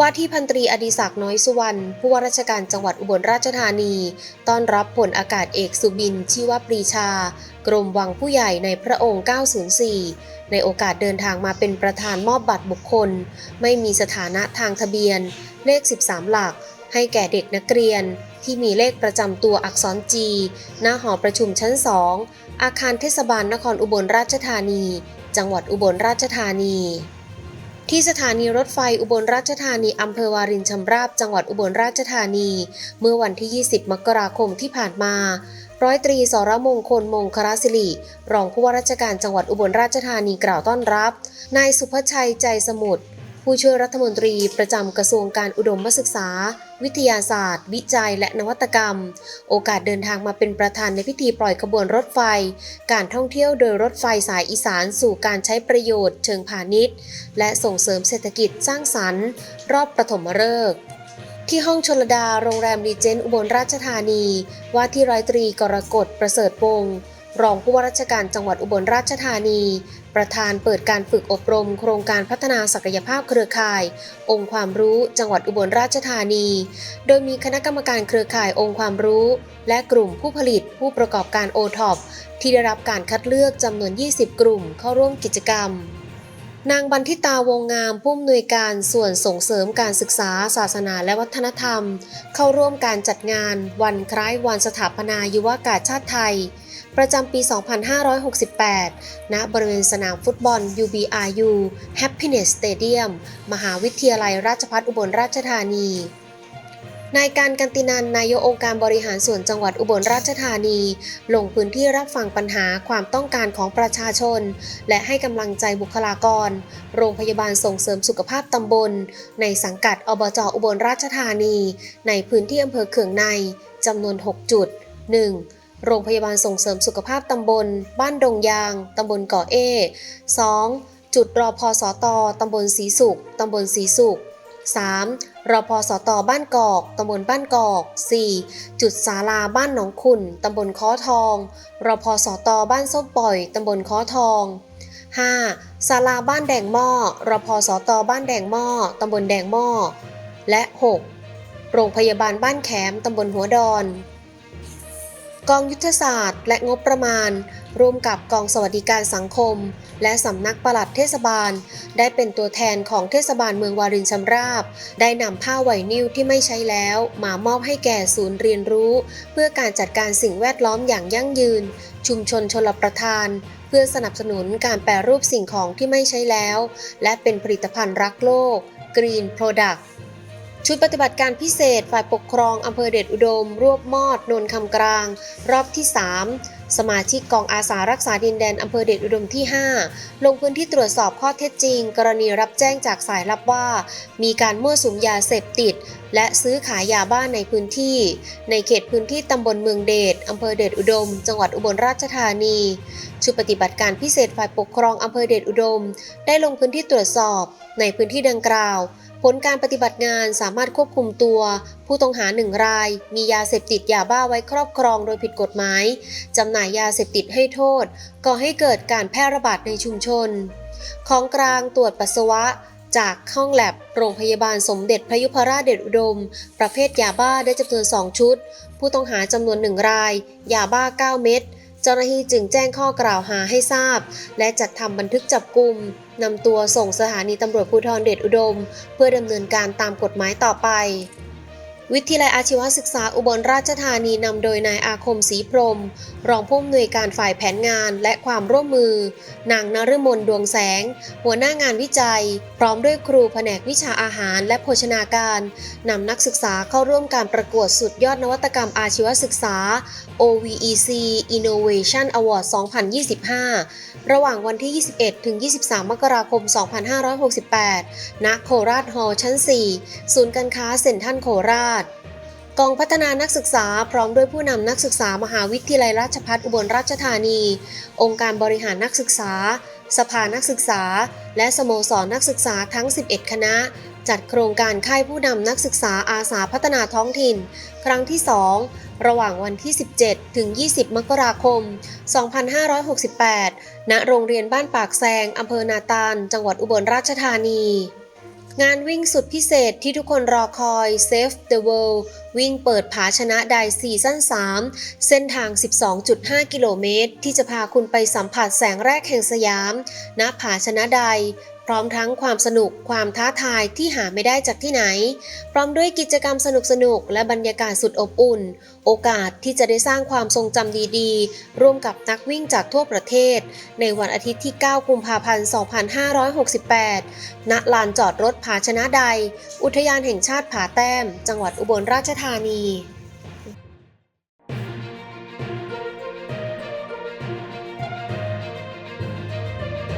ว่าที่พันตรีอดิศักดิ์น้อยสุวรรณผู้ว่าราชการจังหวัดอุบลราชธานี ต้อนรับผลอากาศเอกสุบินชีวปรีชา กรมวังผู้ใหญ่ในพระองค์ 904 ในโอกาสเดินทางมาเป็นประธานมอบบัตรบุคคล ไม่มีสถานะทางทะเบียน เลข 13 หลัก ให้แก่เด็กนักเรียน ที่มีเลขประจำตัวอักษรจีหน้าหอประชุมชั้น 2 อาคารเทศบาลนครอุบลราชธานี จังหวัดอุบลราชธานี ที่สถานีรถไฟอุบลราชธานีอำเภอวารินชำราบจังหวัดอุบลราชธานี เมื่อวันที่ 20 มกราคมที่ผ่านมา ร้อยตรีสรมงคลมงคลสิริรองผู้ว่าราชการจังหวัดอุบลราชธานีกล่าวต้อนรับ นายสุภชัยใจสมุทร ผู้ช่วยรัฐมนตรีประจำกระทรวงการอุดมศึกษา วิทยาศาสตร์ วิจัย และนวัตกรรม โอกาสเดินทางมาเป็นประธานในพิธีปล่อยขบวนรถไฟ การท่องเที่ยวโดยรถไฟสายอีสานสู่การใช้ประโยชน์เชิงพาณิชย์ และส่งเสริมเศรษฐกิจสร้างสรรค์ รอบปฐมฤกษ์ที่ห้องชลดาโรงแรมรีเจนต์อุบลราชธานี ว่าที่ร้อยตรีกรกฎประเสริฐวงศ์รองผู้ว่าราชการจังหวัดอุบลราชธานี ประธานเปิดการฝึกอบรม โครงการพัฒนาศักยภาพเครือข่าย องค์ความรู้จังหวัดอุบลราชธานี โดยมีคณะกรรมการเครือข่ายองค์ความรู้ และกลุ่มผู้ผลิตผู้ประกอบการโอท็อปที่ได้รับการคัดเลือกจำนวน 20 กลุ่มเข้าร่วมกิจกรรมนางบันทิตาวงงามผู้อำนวยการส่วนส่งเสริมการศึกษาศาสนาและวัฒนธรรม เข้าร่วมการจัดงาน วันคล้ายวันสถาปนายุวากาศชาติไทย ประจำปี 2568 ณ บริเวณสนามฟุตบอล UBRU Happiness Stadium มหาวิทยาลัยราชภัฏอุบลราชธานี นายการกันตินันนายกองค์การบริหารส่วนจังหวัดอุบลราชธานี ลงพื้นที่รับฟังปัญหาความต้องการของประชาชน และให้กำลังใจบุคลากร โรงพยาบาลส่งเสริมสุขภาพตำบล ในสังกัดอบจอุบลราชธานี ในพื้นที่อำเภอเขืองในจำนวน 6 จุด 1. โรงพยาบาลส่งเสริมสุขภาพตำบล บ้านดงยาง ตำบลเกาะเอ 2. จุดรอพอสอตอตำบลสีสุขตำบลสีสุข 3. รอพอสอตอบ้านกอกตำบลบ้านกอก 4. จุดศาลาบ้านหนองขุนตำบลค้อทองรอพอสอตอบ้านส้มปล่อยตำบลค้อทอง 5. ศาลาบ้านแดงหม้อรอพอสอตอบ้านแดงหม้อตำบลแดงหม้อและ 6. โรงพยาบาลบ้านแขมตำบลหัวดอน กองยุทธศาสตร์ และงบประมาณ ร่วมกับกองสวัสดิการสังคม และสำนักปลัดเทศบาล ได้เป็นตัวแทนของเทศบาลเมืองวารินชำราบ ได้นำผ้าไหวนิ้วที่ไม่ใช้แล้ว มามอบให้แก่ศูนย์เรียนรู้ เพื่อการจัดการสิ่งแวดล้อมอย่างยั่งยืน ชุมชนชลประทาน เพื่อสนับสนุนการแปรรูปสิ่งของที่ไม่ใช้แล้ว และเป็นผลิตภัณฑ์รักโลก Green Product ชุดปฏิบัติการพิเศษฝ่ายปกครองอำเภอเดชอุดม รวบมอดนนคำกลาง รอบที่ 3 สมาชิกกองอาสารักษาดินแดนอำเภอเดชอุดมที่ 5 ลงพื้นที่ตรวจสอบข้อเท็จจริง กรณีรับแจ้งจากสายลับว่า มีการมั่วสุมยาเสพติด และซื้อขายยาบ้านในพื้นที่ ในเขตพื้นที่ตำบลเมืองเดชอำเภอเดชอุดม จังหวัดอุบลราชธานี ชุดปฏิบัติการพิเศษฝ่ายปกครองอำเภอเดชอุดม ได้ลงพื้นที่ตรวจสอบในพื้นที่ดังกล่าว ผลการปฏิบัติงานสามารถควบคุมตัว ผู้ต้องหาหนึ่งราย มียาเสพติดยาบ้าไว้ครอบครองโดยผิดกฎหมายจำหน่ายยาเสพติดให้โทษ ก่อให้เกิดการแพร่ระบาดในชุมชน ของกลางตรวจปัสสาวะ จากห้องแลบโรงพยาบาลสมเด็จพระยุพราชเดชอุดม ประเภทยาบ้าได้จำนวน 2 ชุด ผู้ต้องหาจำนวนหนึ่งราย ยาบ้า 9 เม็ด เจ้าหน้าที่จึงแจ้งข้อกล่าวหาให้ทราบ และจัดทำบันทึกจับกลุ่มนำตัวส่งสถานีตำรวจภูธรเดชอุดม เพื่อดำเนินการตามกฎหมายต่อไป วิทยาลัยอาชีวศึกษาอุบลราชธานีนำโดยนายอาคมศรีพรม รองผู้อำนวยการฝ่ายแผนงานและความร่วมมือ นางนฤมลดวงแสง หัวหน้างานวิจัย พร้อมด้วยครูแผนกวิชาอาหารและโภชนาการนำนักศึกษาเข้าร่วมการประกวดสุดยอดนวัตกรรมอาชีวศึกษา OVEC Innovation Award 2025 ระหว่างวันที่ 21 ถึง 23 มกราคม 2568 ณ โคราชฮอลล์ชั้น 4 ศูนย์การค้าเซ็นทรัลโคราช กองพัฒนานักศึกษาพร้อมด้วยผู้นำนักศึกษามหาวิทยาลัยราชภัฏอุบลราชธานี องค์การบริหารนักศึกษา สภานักศึกษา และสโมสรนักศึกษาทั้ง 11 คณะ จัดโครงการค่ายผู้นำนักศึกษาอาสาพัฒนาท้องถิ่น ครั้งที่ 2 ระหว่างวันที่ 17 ถึง 20 มกราคม 2568 ณ โรงเรียนบ้านปากแซงอำเภอนาตาล จังหวัดอุบลราชธานี งานวิ่งสุดพิเศษที่ทุกคนรอคอย Save the World วิ่งเปิดผาชนะใดซีซั่น 3 เส้นทาง 12.5 กิโลเมตร ที่จะพาคุณไปสัมผัสแสงแรกแห่งสยาม ณ ผาชนะใด ร้อมทั้งความสนุกความท้าทายที่หาไม่ได้จากที่ไหน พร้อมด้วยกิจกรรมสนุกๆและบรรยากาศสุดอบอุ่น โอกาสที่จะได้สร้างความทรงจำดีๆ ร่วมกับนักวิ่งจากทั่วประเทศ ในวันอาทิตย์ที่ 9 กุมภาพันธ์ 2568 ณ ลานจอดรถผาชนะใด อุทยานแห่งชาติผาแต้ม จังหวัดอุบลราชธานี